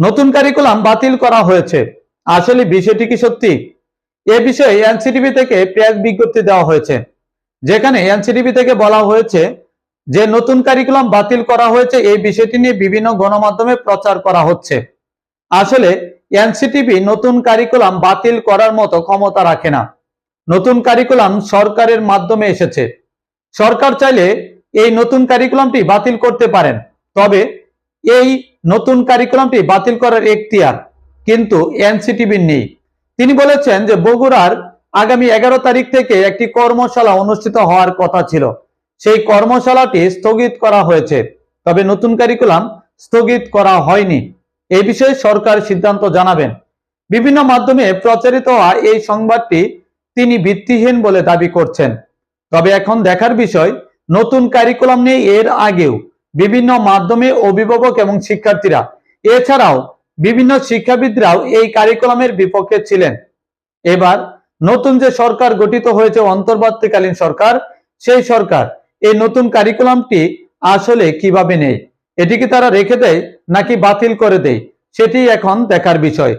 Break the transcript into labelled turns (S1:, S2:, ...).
S1: নতুন কারিকুলাম বাতিল করা হয়েছে। আসলে বিষয়টি কি সত্যি? এ বিষয়ে এনসিটিভি থেকে প্রেস বিজ্ঞপ্তি দেওয়া হয়েছে। যেখানে এনসিটিভি থেকে বলা হয়েছে যে, নতুন কারিকুলাম বাতিল করা হয়েছে, এই বিষয়টি নিয়ে বিভিন্ন গণমাধ্যমে প্রচার করা হচ্ছে। আসলে এনসিটিভি নতুন কারিকুলাম বাতিল করার মতো ক্ষমতা রাখে না। নতুন কারিকুলাম সরকারের মাধ্যমে এসেছে। সরকার চাইলে এই নতুন কারিকুলামটি বাতিল করতে পারেন। তবে এই নতুন কারিকুলামটি বাতিল করার এখতিয়ার, কিন্তু এনসিটিভির নেই। তিনি বলেছেন যে বগুড়ার আগামী এগারো তারিখ থেকে একটি কর্মশালা অনুষ্ঠিত হওয়ার কথা ছিল। সেই কর্মশালাটি স্থগিত করা হয়েছে, তবে নতুন কারিকুলাম স্থগিত করা হয়নি। এই বিষয়ে সরকার সিদ্ধান্ত জানাবেন। বিভিন্ন মাধ্যমে প্রচারিত হওয়া এই সংবাদটি তিনি ভিত্তিহীন বলে দাবি করছেন। তবে এখন দেখার বিষয়, নতুন কারিকুলাম নিয়ে এর আগেও। বিভিন্ন মাধ্যমে অভিভাবক এবং শিক্ষার্থীরা। এছাড়াও বিভিন্ন শিক্ষাবিদরাও এই কারিকুলামের বিপক্ষে ছিলেন। এবার নতুন যে সরকার গঠিত হয়েছে, অন্তর্বর্তীকালীন সরকার, সেই সরকার এই নতুন কারিকুলামটি আসলে কীভাবে নেই এটিকে তারা রেখে দেয় নাকি বাতিল করে দেয়? সেটি এখন দেখার বিষয়।